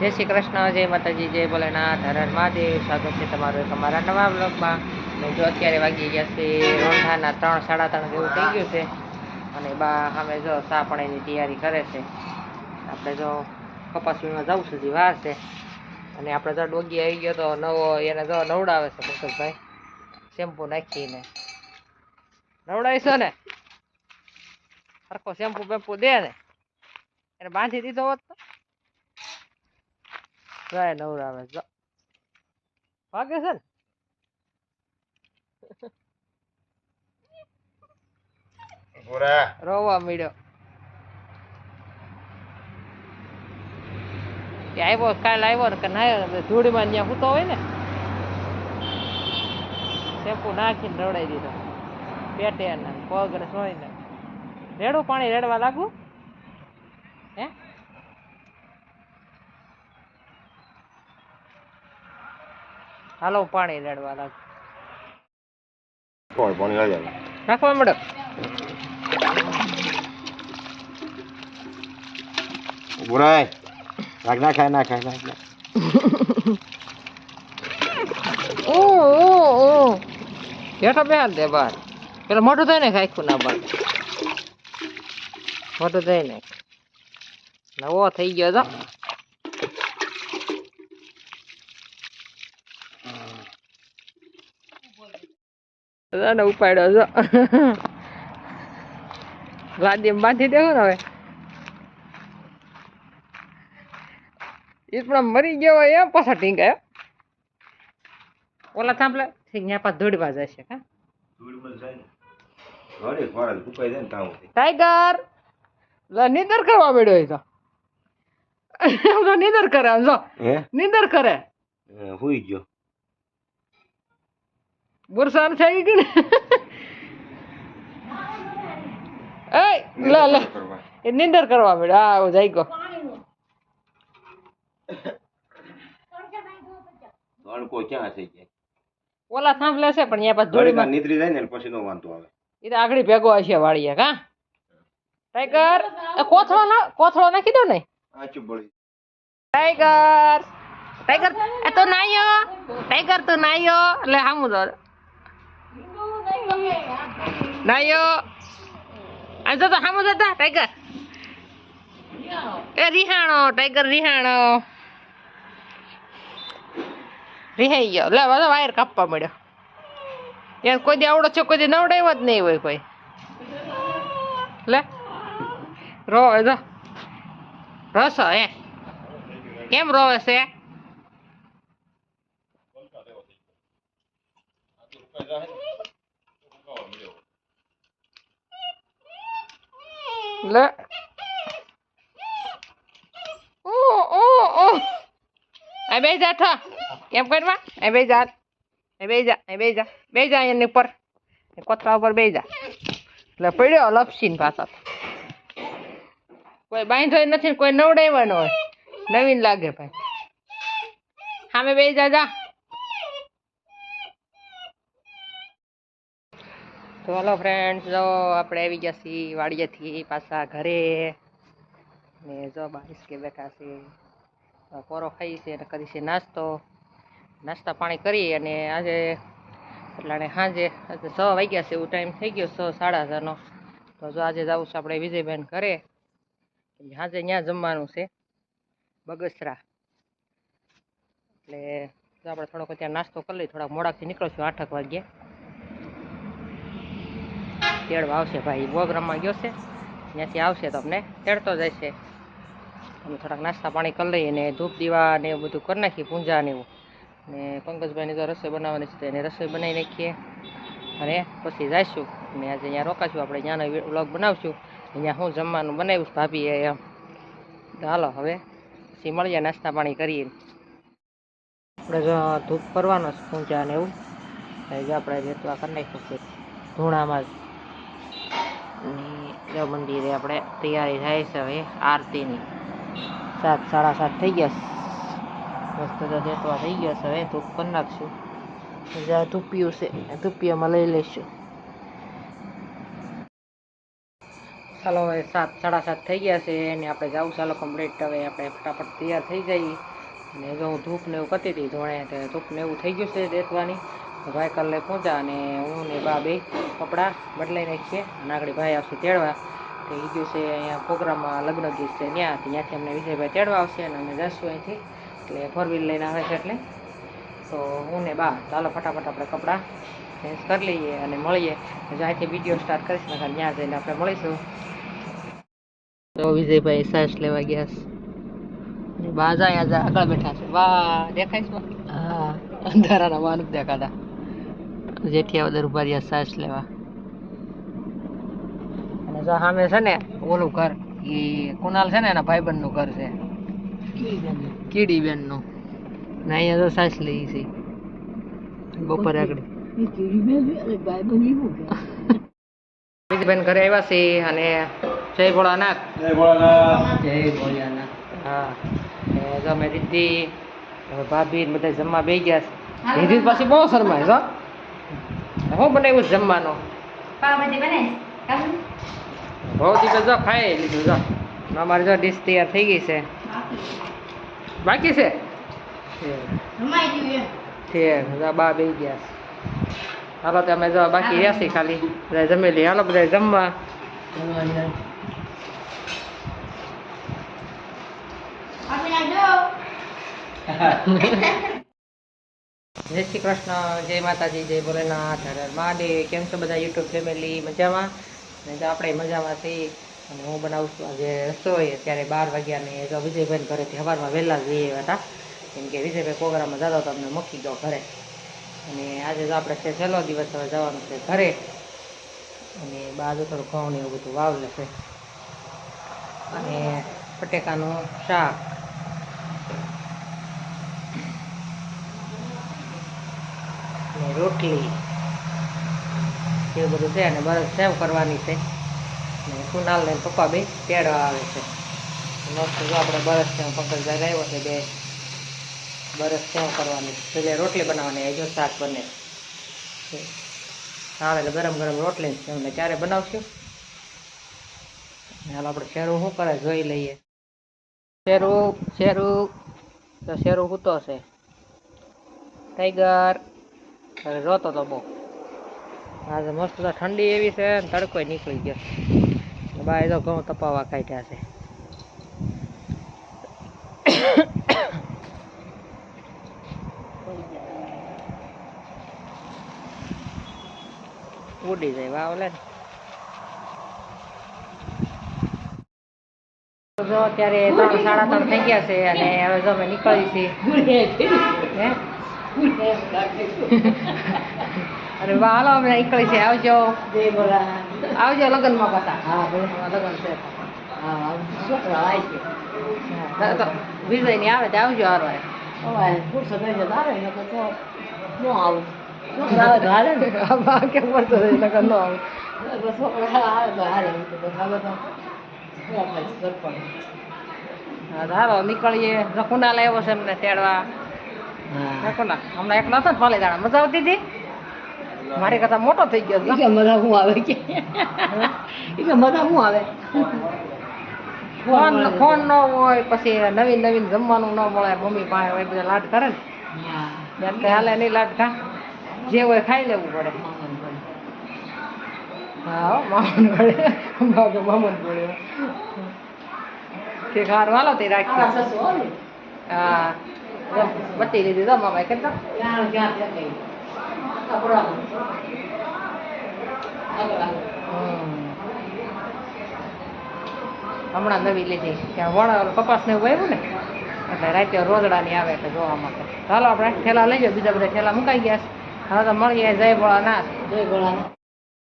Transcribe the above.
જય શ્રી કૃષ્ણ, જય માતાજી, જય ભોલેનાથ, હર હર મહાદેવ. સ્વાગત છે તમારું અમારા નવા બ્લોગમાં જો અત્યારે વાગી ગયા છે રોંઢાના ત્રણ, સાડા ત્રણ જેવું થઈ ગયું છે. અને બા, અમે જો એની તૈયારી કરે છે. આપણે જો કપાસવીમાં જવું સુધી વાર છે. અને આપણે જો ડોગી આવી ગયો તો નવો, એને જો નવડાવે છે પંકજભાઈ શેમ્પુ નાખીને. નવડાવીશો ને સરખો શેમ્પુ બેમ્પુ દે ને. એને બાંધી દીધો હોત તો. જાય નવરાવે જો. વાગે છે ને પૂરા રોવા મળ્યો આવ્યો? કાલ આવ્યો ને કે ના ધૂળીમાં ત્યાં સૂતો હોય ને. શેમ્પુ નાખીને રવડાવી દીધો. પેટે ને પગ ને સોઈને રેડું પાણી રેડવા લાગુ? હે? હાલો પાણી રેડવા લાગ. કોણ પાણી આવે નાખવા મળો. પૂરાય નાખ ખાય ના ખાય નાખ ઓ ઓ ઓ. હેઠો બેહાલ દે બાર પેલા મોટું થાય ને ખાખું ના બાર મોટું થાય ને નવો થઈ ગયો તો ને ઉપાડ્યો છો. ગાદી બાંધી દેવો ને હવે. એ પણ મરી ગયો હોય એમ પાછા ટીંગાયો ઓલા થાંભલે ત્યાં પાછા દોડવા જશે હા. ટાઈગર! નીંદર કરવા મળ્યો એ તો. નીંદર કરે આમ જો. નીંદર કરે. હુઈ ગયો. બુરસાન થઈ ગયું ને એ લા લા. એ નીંદર કરવા મળ્યો આ જાય ગયો તણકો ક્યાં થઈ જાય? ઓલા થાંભલે છે પણ ત્યાં પાછું નીતરી જાય ને પછી નો વાંધો આવે. એ તો આગળ ભેગો હશે વાળીએ કા? ટાઈગર એ કોથળો ના કોથળો નાખી દો ને. આચું બળી ટાઈગર ટાઈગર એ તો નાયો. ટાઈગર તો નાયો. એટલે સામું તો નાયો આ તો હામું જતા ટાઈગર એ રિહાણો ટાઈગર રિહાણો રિહાઈ ગયો લે બધો વાયર કાપવા મળ્યો યાર કોઈ દી આવડો છે કોઈ દી નવડાવ્યો જ નહીં હોય કોઈ લે રોવે જો રસો એ કેમ રોવે છે લે ઓ ઓ ઓ આ બે જા ઠા કેમ કરવા એ બે જા એ બે જા એ બે જા બે જા એની ઉપર કોથળા ઉપર બે જા એટલે પડ્યો લપસીને પાછા કોઈ બાંધ્યો નથી કોઈ નવડાવ્યો હોય નવીન લાગે ભાઈ સામે બે જા જા તો હલો ફ્રેન્ડ્સ જો આપણે આવી ગયા છીએ વાડિયાથી પાછા ઘરે. ને જો બારીશ કે બેઠા છે કોરો ખાઈ છે અને કરી છે નાસ્તો. નાસ્તા પાણી કરી અને આજે એટલે સાંજે છ વાગ્યા છે, એવું ટાઈમ થઈ ગયો છ, સાડા છનો તો જો આજે જવું છે આપણે વિજયબેન ઘરે. સાંજે ત્યાં જમવાનું છે, બગસરા. એટલે આપણે થોડોક ત્યાં નાસ્તો કરી લઈએ, થોડાક મોડાકથી નીકળશું આઠક વાગ્યે. તેડવા આવશે ભાઈ. પ્રોગ્રામમાં ગયો છે. ત્યાંથી આવશે તો અમને તેડતો જશે અમે થોડાક નાસ્તા પાણી કરી લઈએ ને ધૂપ દીવા ને એવું બધું કરી નાખીએ, પૂંજા ને એવું. ને પંકજભાઈની તો રસોઈ બનાવવાની છે એને રસોઈ બનાવી નાખીએ. અને પછી જઈશું. ને આજે અહીંયા રોકાશું આપણે. ત્યાંનો વ્લોગ બનાવશું. અહીંયા હું જમવાનું બનાવ્યું છે ભાભીએ એમ. હાલો, હવે પછી મળીએ, નાસ્તા પાણી કરીએ. આપણે જો ધૂપ કરવાનો છે, પૂંજા ને એવું. આપણે જેટલા કરી નાખ્યું છે. ધૂણામાં જ. જો મંદિરે આપણે તૈયારી થાય છે હવે આરતીની. સાત, સાડા સાત થઈ ગયા. મસ્ત જેટવા થઈ ગયા છે હવે, ધૂપ કરી નાખશું. જ્યાં ધૂપિયું છે. ધૂપિયામાં લઈ લઈશું. ચાલો હવે સાત, સાડા સાત થઈ ગયા છે અને આપણે જવું ચાલો કમ્પ્લીટ હવે આપણે ફટાફટ તૈયાર થઈ જઈએ. અને જો હું ધૂપ ને એવું કરતી હતી, ધોણે ધૂપ ને એવું થઈ ગયું છે દેતવાની ભાઈ કાલે પહોંચ્યા અને હું ને બા બે કપડાં બદલાઈ નાખીએ. આગળ ભાઈ આવશે તેડવા. તો એ ગયું છે અહીંયા પ્રોગ્રામમાં લગ્ન ગીત છે ત્યાં. ત્યાંથી અમને વિજયભાઈ તેડવા આવશે અને અમે જશું અહીંથી. એટલે ફોર વ્હીલ લઈને આવે છે એટલે. તો હું ને બા, ચાલો ફટાફટ આપણે કપડાં ચેન્જ કરી લઈએ અને મળીએ. જ્યાંથી વીડિયો સ્ટાર્ટ કરીશ ને ત્યાં જઈને આપણે મળીશું. તો વિજયભાઈ સાસ લેવા ગયા છે. બા જાય આગળ બેઠા છે. વાહ, દેખાય છે? હા. અંધારાના વાન દેખાતા. જેઠિયા વદર ઊભા રહ્યા સાસ લેવા. અને સામે છે ને ઓલું ઘર એ કુનાલ છે ને એના ભાઈબંધનું ઘર છે. કીડીબેનનું. ને અહીંયા તો સાસ લઈ છે. બપોરે આગળ. ઘરે આવ્યા છે અને જય ભોળાનાથ. જય ભોળાનાથ. જય ભોળાનાથ. હા. જો રીતિ ભાભી બધા જમવા બે ગયા છે. રીતિ પાછી બહુ શરમાય છો શું બનાવ્યું છે જમવાનું? બહુ દિવસ જો ખાઈ લીધું જો. અમારી જો ડીશ તૈયાર થઈ ગઈ છે. બાકી છે. ઠીક બા બે ગયા હાલો તમે જો બાકી રહ્યા છીએ ખાલી. બધા જમી લઈએ હાલો બધા જમવા. જય શ્રી કૃષ્ણ, જય માતાજી, જય ભોલેનાથ, હર મહાદેવ. કેમ છો બધા યુટ્યુબ ફેમિલી? મજામાં? અને જો આપણે મજામાં થઈ અને હું બનાવું છું આજે રસોઈ. અત્યારે બાર વાગ્યાને જો વિજયભાઈ ઘરેથી સવારમાં વહેલા જઈએ હતા. કેમ કે વિજયભાઈ પ્રોગ્રામમાં જતો તમને મૂકી ગયો ઘરે. અને આજે તો આપણે છે છેલ્લો દિવસ હવે જવાનું છે ઘરે. અને બાજુ થોડું ઘઉં ને એવું બધું વાવલે છે. અને બટેકાનું શાક. ને રોટલી. એવું બધું છે અને બરફ સેવ કરવાની છે. ને કુનાલ ને પપ્પા બે તેડવા આવે છે. આપણે બરફ સેવ પંકજ લાવ્યો છે બે. બરફ સેવ કરવાની પેલે રોટલી બનાવવાની જો શાક બને. છે એટલે ગરમ ગરમ રોટલી છે ને ક્યારે બનાવશું? હાલ આપણે શેરું શું કરે જોઈ લઈએ. શેરું શેરું તો શેરું સૂતો છે ટાઈગર. હવે રોતો તો બહુ. આજે મસ્ત તો ઠંડી એવી છે ને તડકોય નીકળી ગયો. બાય તો ઘઉં તપાવવા કાઢ્યા છે. ઉડી જાય વાવ લે જો અત્યારે ત્રણ સાડા ત્રણ થઈ ગયા છે અને હવે જો અમે નીકળી છીએ. હે? અરે વાહ હાલો અમે નીકળી છે આવજો. આવજો લગ્નમાં પાછા. હા લગ્ન છે. વિજયની આવે તો આવજો હારવાય આમાં કેમ પડતો રહે લગ્ન નો આવે. હા તો હાલો નીકળીએ. રખુના લાવ્યો છે એમને તેડવા. હમણાં ને મજા આવતી હતી? મારી કરતા મોટો થઈ ગયો. મજા હું આવે કે? મજા હું આવે? ફોન ફોન ન હોય પછી નવીન નવીન જમવાનું ન મળે મમ્મી પાસે હોય બધા લાડ કરે ને. એટલે હાલે નહીં લાડ ખા. જે હોય ખાઈ લેવું પડે. હા મામન પડે. બાપુ મામન પડે. કે ખાર વાલો તે રાખી હા. બત્તી લીધી તો કેટલા હમણાં નવી લીધી ત્યાં વણ કપાસ ને એવું આવ્યું ને એટલે રાતે રોજડા ની આવે એટલે જોવા માટે ચાલો આપણે ઠેલા લઈ જાઓ બીજા બધા ઠેલા મુકાઈ ગયા છે હવે તો મળીએ જય ભોળાનાથ જય ભોળાનાથ